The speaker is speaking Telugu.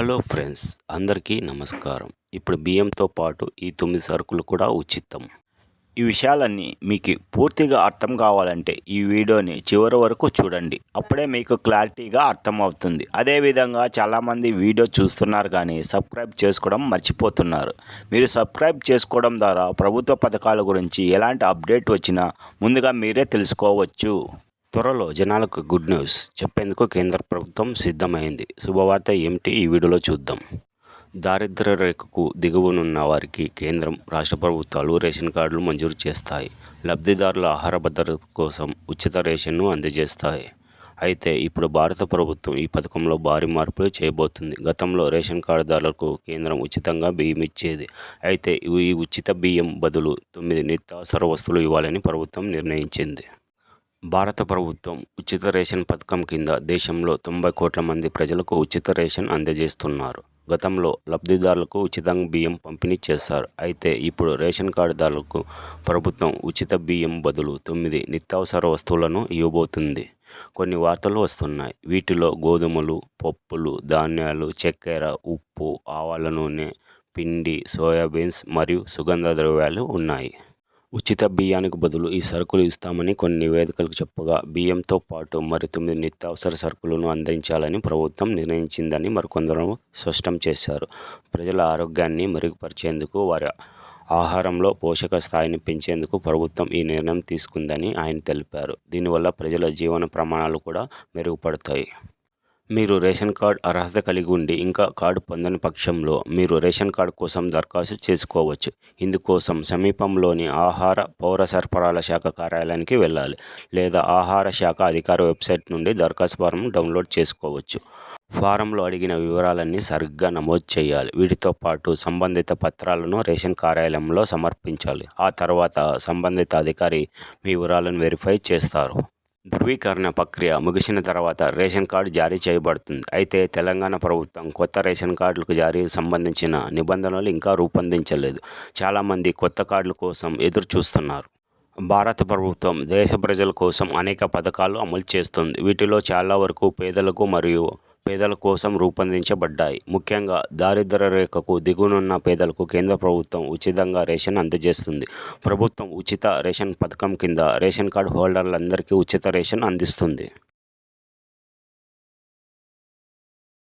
హలో ఫ్రెండ్స్ అందరికీ నమస్కారం. ఇప్పుడు బియ్యంతో పాటు ఈ తొమ్మిది సరుకులు కూడా ఉచితం. ఈ విషయాలన్నీ మీకు పూర్తిగా అర్థం కావాలంటే ఈ వీడియోని చివరి వరకు చూడండి. అప్పుడే మీకు క్లారిటీగా అర్థమవుతుంది. అదేవిధంగా చాలామంది వీడియో చూస్తున్నారు కానీ సబ్స్క్రైబ్ చేసుకోవడం మర్చిపోతున్నారు. మీరు సబ్స్క్రైబ్ చేసుకోవడం ద్వారా ప్రభుత్వ పథకాల గురించి ఎలాంటి అప్డేట్ వచ్చినా ముందుగా మీరే తెలుసుకోవచ్చు. త్వరలో జనాలకు గుడ్ న్యూస్ చెప్పేందుకు కేంద్ర ప్రభుత్వం సిద్ధమైంది. శుభవార్త ఏమిటి? ఈ వీడియోలో చూద్దాం. దారిద్ర రేఖకు దిగువనున్న వారికి కేంద్రం రాష్ట్ర ప్రభుత్వాలు రేషన్ కార్డులు మంజూరు చేస్తాయి. లబ్ధిదారుల ఆహార భద్రత కోసం ఉచిత రేషన్ను అందజేస్తాయి. అయితే ఇప్పుడు భారత ప్రభుత్వం ఈ పథకంలో భారీ మార్పులు చేయబోతుంది. గతంలో రేషన్ కార్డుదారులకు కేంద్రం ఉచితంగా బియ్యం ఇచ్చేది. అయితే ఈ ఉచిత బియ్యం బదులు తొమ్మిది నిత్యావసర వస్తువులు ఇవ్వాలని ప్రభుత్వం నిర్ణయించింది. భారత ప్రభుత్వం ఉచిత రేషన్ పథకం కింద దేశంలో తొంభై కోట్ల మంది ప్రజలకు ఉచిత రేషన్ అందజేస్తున్నారు. గతంలో లబ్ధిదారులకు ఉచితంగా బియ్యం పంపిణీ చేశారు. అయితే ఇప్పుడు రేషన్ కార్డుదారులకు ప్రభుత్వం ఉచిత బియ్యం బదులు తొమ్మిది నిత్యావసర వస్తువులను ఇవ్వబోతుంది. కొన్ని వార్తలు వస్తున్నాయి. వీటిలో గోధుమలు పప్పులు ధాన్యాలు చక్కెర ఉప్పు ఆవాల నూనె పిండి సోయాబీన్స్ మరియు సుగంధ ద్రవ్యాలు ఉన్నాయి. ఉచిత బియ్యానికి బదులు ఈ సరుకులు ఇస్తామని కొన్ని నివేదికలకు చెప్పగా బియ్యంతో పాటు మరి తొమ్మిది నిత్యావసర సరుకులను అందించాలని ప్రభుత్వం నిర్ణయించిందని మరికొందరు స్పష్టం చేశారు. ప్రజల ఆరోగ్యాన్ని మెరుగుపరిచేందుకు వారి ఆహారంలో పోషక స్థాయిని పెంచేందుకు ప్రభుత్వం ఈ నిర్ణయం తీసుకుందని ఆయన తెలిపారు. దీనివల్ల ప్రజల జీవన ప్రమాణాలు కూడా మెరుగుపడతాయి. మీరు రేషన్ కార్డ్ అర్హత కలిగి ఉండి ఇంకా కార్డు పొందని పక్షంలో మీరు రేషన్ కార్డు కోసం దరఖాస్తు చేసుకోవచ్చు. ఇందుకోసం సమీపంలోని ఆహార పౌర సరఫరాల శాఖ కార్యాలయానికి వెళ్ళాలి లేదా ఆహార శాఖ అధికార వెబ్సైట్ నుండి దరఖాస్తు ఫారం డౌన్లోడ్ చేసుకోవచ్చు. ఫారంలో అడిగిన వివరాలన్నీ సరిగ్గా నమోదు చేయాలి. వీటితో పాటు సంబంధిత పత్రాలను రేషన్ కార్యాలయంలో సమర్పించాలి. ఆ తర్వాత సంబంధిత అధికారి మీ వివరాలను వెరిఫై చేస్తారు. ధృవీకరణ ప్రక్రియ ముగిసిన తర్వాత రేషన్ కార్డు జారీ చేయబడుతుంది. అయితే తెలంగాణ ప్రభుత్వం కొత్త రేషన్ కార్డులకు జారీ సంబంధించిన నిబంధనలు ఇంకా రూపొందించలేదు. చాలామంది కొత్త కార్డుల కోసం ఎదురు చూస్తున్నారు భారత ప్రభుత్వం దేశ ప్రజల కోసం అనేక పథకాలు అమలు చేస్తుంది. వీటిలో చాలా వరకు పేదలకు మరియు పేదల కోసం రూపొందించబడ్డాయి. ముఖ్యంగా దారిద్ర్య రేఖకు దిగునున్న పేదలకు కేంద్ర ప్రభుత్వం ఉచితంగా రేషన్ అందజేస్తుంది. ప్రభుత్వం ఉచిత రేషన్ పథకం కింద రేషన్ కార్డు హోల్డర్లందరికీ ఉచిత రేషన్ అందిస్తుంది.